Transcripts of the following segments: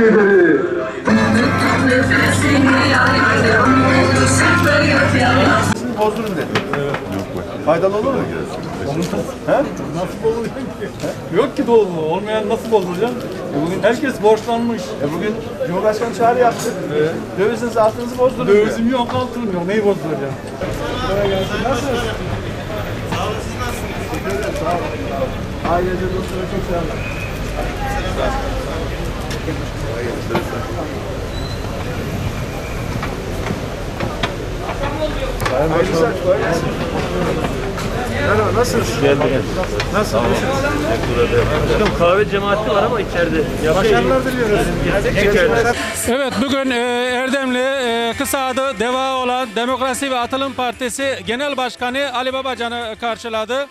lideri. Bozdurun dedi. Faydalı olur mu? He? Nasıl bozulecak ki? Yok ki dolu. Olmayan nasıl bozduracak? E bugün herkes borçlanmış. E bugün Cumhurbaşkanı çağrı yaptı. Dövizinizi altınızı bozdurun. diyor. Dövizim yok, altınım yok. Neyi bozduracağım? Nasılsınız? Sağ olun. Siz nasılsınız? Sağ olun. Ailece dostlara çok selamlar. Merhaba, nasılsınız? Geldiniz. Nasılsınız? Başkanım kahve cemaati var ama içeride. Başarılar diliyoruz. Evet bugün e, Erdemli e, kısa adı DEVA olan Demokrasi ve Atılım Partisi Genel Başkanı Ali Babacan'ı karşıladı.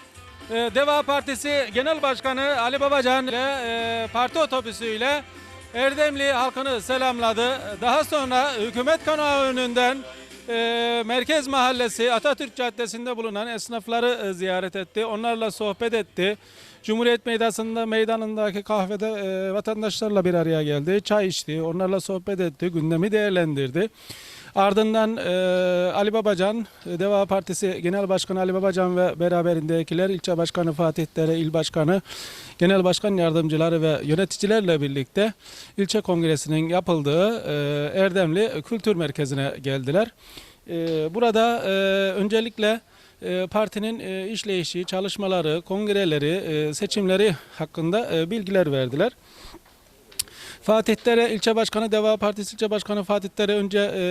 E, DEVA Partisi Genel Başkanı Ali Babacan ile parti otobüsüyle Erdemli halkını selamladı. Daha sonra hükümet konağı önünden e, Merkez Mahallesi Atatürk Caddesi'nde bulunan esnafları e, ziyaret etti. Onlarla sohbet etti. Cumhuriyet Meydanı'nda meydanındaki kahvede e, vatandaşlarla bir araya geldi. Çay içti. Onlarla sohbet etti. Gündemi değerlendirdi. Ardından e, Ali Babacan, e, Deva Partisi Genel Başkanı Ali Babacan ve beraberindekiler, ilçe başkanı Fatih Dere, il başkanı, genel başkan yardımcıları ve yöneticilerle birlikte ilçe kongresinin yapıldığı e, Erdemli Kültür Merkezi'ne geldiler. E, burada e, öncelikle e, partinin e, işleyişi, çalışmaları, kongreleri, seçimleri hakkında bilgiler verdiler. Fatih Dere ilçe başkanı, Deva Partisi ilçe başkanı Fatih Dere önce e,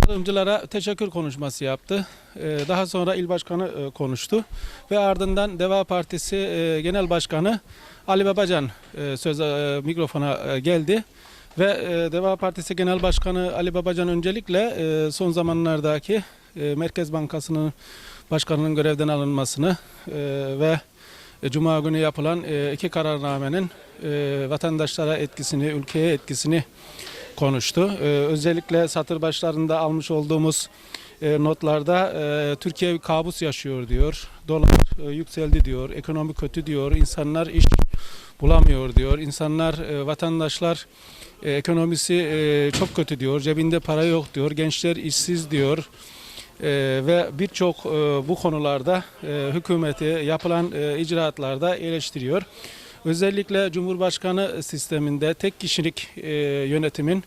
katılımcılara teşekkür konuşması yaptı. E, daha sonra il başkanı e, konuştu ve ardından Deva Partisi e, genel başkanı Ali Babacan e, söz e, mikrofona e, geldi. Ve e, Deva Partisi Genel Başkanı Ali Babacan öncelikle e, son zamanlardaki e, Merkez Bankası'nın başkanının görevden alınmasını e, ve e, Cuma günü yapılan e, iki kararnamenin e, vatandaşlara etkisini, ülkeye etkisini konuştu. E, özellikle satır başlarında almış olduğumuz e, notlarda Türkiye kabus yaşıyor diyor. Dolar yükseldi diyor, ekonomi kötü diyor, insanlar iş bulamıyor diyor. İnsanlar, vatandaşlar ekonomisi çok kötü diyor, cebinde para yok diyor, gençler işsiz diyor. E, ve birçok e, bu konularda e, hükümeti yapılan e, icraatlarda eleştiriyor. Özellikle Cumhurbaşkanı sisteminde tek kişilik e, yönetimin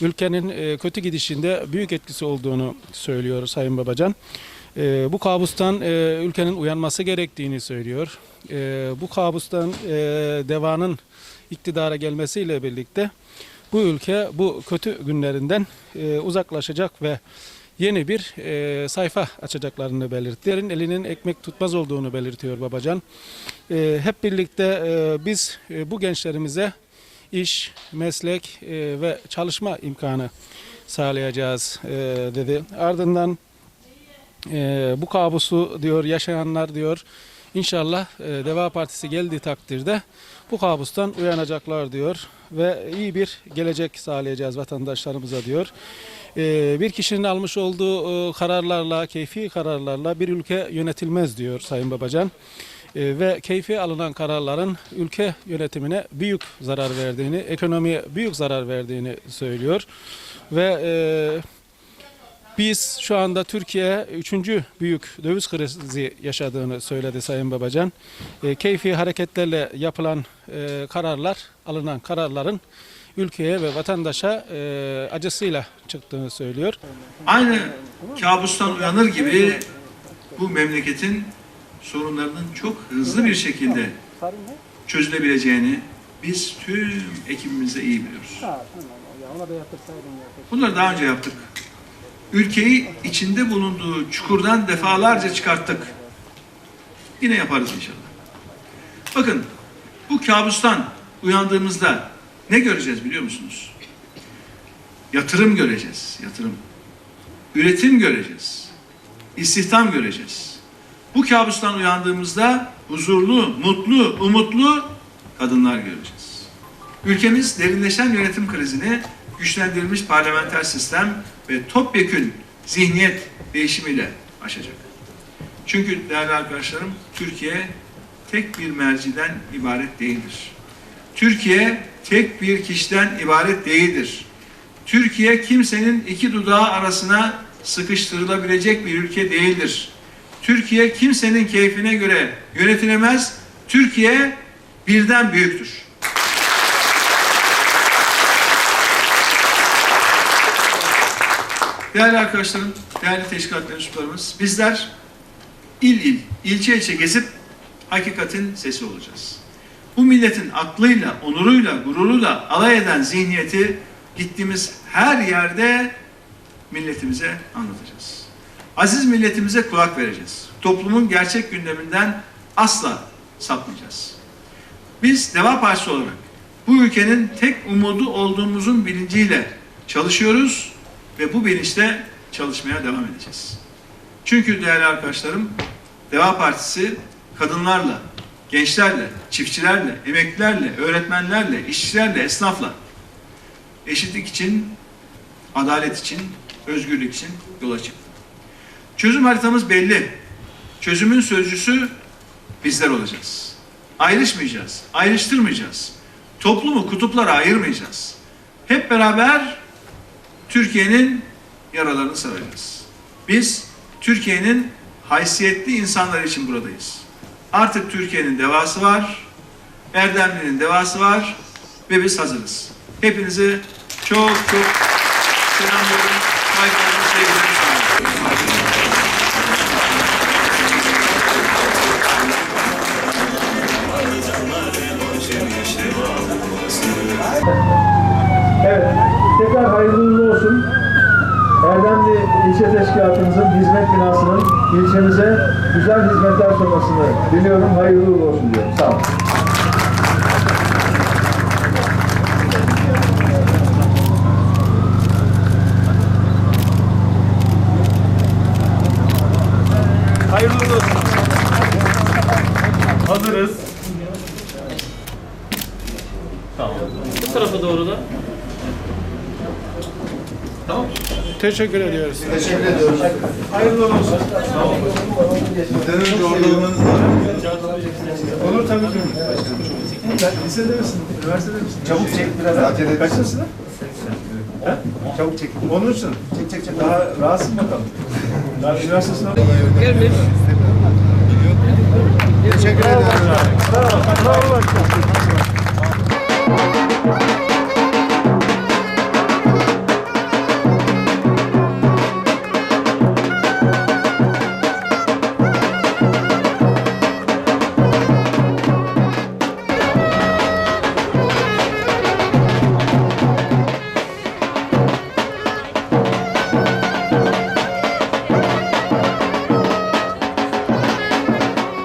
ülkenin e, kötü gidişinde büyük etkisi olduğunu söylüyor Sayın Babacan. E, bu kabustan e, ülkenin uyanması gerektiğini söylüyor. E, bu kabustan e, devanın iktidara gelmesiyle birlikte bu ülke bu kötü günlerinden e, uzaklaşacak ve yeni bir e, sayfa açacaklarını belirtti. Elinin ekmek tutmaz olduğunu belirtiyor Babacan. E, hep birlikte e, biz e, bu gençlerimize iş, meslek e, ve çalışma imkanı sağlayacağız e, dedi. Ardından e, bu kabusu diyor yaşayanlar diyor İnşallah e, Deva Partisi geldiği takdirde bu kabustan uyanacaklar diyor ve iyi bir gelecek sağlayacağız vatandaşlarımıza diyor. E, bir kişinin almış olduğu e, kararlarla, keyfi kararlarla bir ülke yönetilmez diyor Sayın Babacan. E, ve keyfi alınan kararların ülke yönetimine büyük zarar verdiğini, ekonomiye büyük zarar verdiğini söylüyor. Ve e, biz şu anda Türkiye üçüncü büyük döviz krizi yaşadığını söyledi Sayın Babacan. E, keyfi hareketlerle yapılan e, kararlar, alınan kararların ülkeye ve vatandaşa e, acısıyla çıktığını söylüyor. Aynı kabustan uyanır gibi bu memleketin sorunlarının çok hızlı bir şekilde çözülebileceğini biz tüm ekibimizle iyi biliyoruz. Bunları daha önce yaptık. Ülkeyi içinde bulunduğu çukurdan defalarca çıkarttık. Yine yaparız inşallah. Bakın bu kabustan uyandığımızda ne göreceğiz biliyor musunuz? Yatırım göreceğiz, yatırım. Üretim göreceğiz. İstihdam göreceğiz. Bu kabustan uyandığımızda huzurlu, mutlu, umutlu kadınlar göreceğiz. Ülkemiz derinleşen yönetim krizini güçlendirilmiş parlamenter sistem ve topyekün zihniyet değişimiyle aşacak. Çünkü değerli arkadaşlarım Türkiye tek bir merciden ibaret değildir. Türkiye tek bir kişiden ibaret değildir. Türkiye kimsenin iki dudağı arasına sıkıştırılabilecek bir ülke değildir. Türkiye kimsenin keyfine göre yönetilemez. Türkiye birden büyüktür. Değerli arkadaşlarım, değerli teşkilat mensuplarımız, bizler il il, ilçe ilçe gezip hakikatin sesi olacağız. Bu milletin aklıyla, onuruyla, gururuyla alay eden zihniyeti gittiğimiz her yerde milletimize anlatacağız. Aziz milletimize kulak vereceğiz. Toplumun gerçek gündeminden asla sapmayacağız. Biz Deva Partisi olarak bu ülkenin tek umudu olduğumuzun bilinciyle çalışıyoruz ve bu bilinçle çalışmaya devam edeceğiz. Çünkü değerli arkadaşlarım, Deva Partisi kadınlarla, gençlerle, çiftçilerle, emeklilerle, öğretmenlerle, işçilerle, esnafla eşitlik için, adalet için, özgürlük için yola çıktı. Çözüm haritamız belli. Çözümün sözcüsü bizler olacağız. Ayrışmayacağız, ayrıştırmayacağız. Toplumu kutuplara ayırmayacağız. Hep beraber Türkiye'nin yaralarını saracağız. Biz Türkiye'nin haysiyetli insanlar için buradayız. Artık Türkiye'nin devası var, Erdemli'nin devası var ve biz hazırız. Hepinize çok çok selamlıyorum. İlçemize güzel hizmetler sunmasını diliyorum. Hayırlı uğurlu olsun diyorum. Sağ olun. Hayırlı uğurlu olsun. Hazırız. Bu tarafa doğru da. Teşekkür ediyoruz. Hayırlı uğurlu olsun. Müdürün yorluğunun Olur tabii ki. Sen lisede misin? Üniversitede misin? çabuk çek biraz acele et. Kaçtasın? Ha? Çabuk çek. Onun için. Çek çek çek. Daha rahatsın bakalım. Daha üniversite sınavı. Teşekkür ederim. Bravo. Bravo başkanım.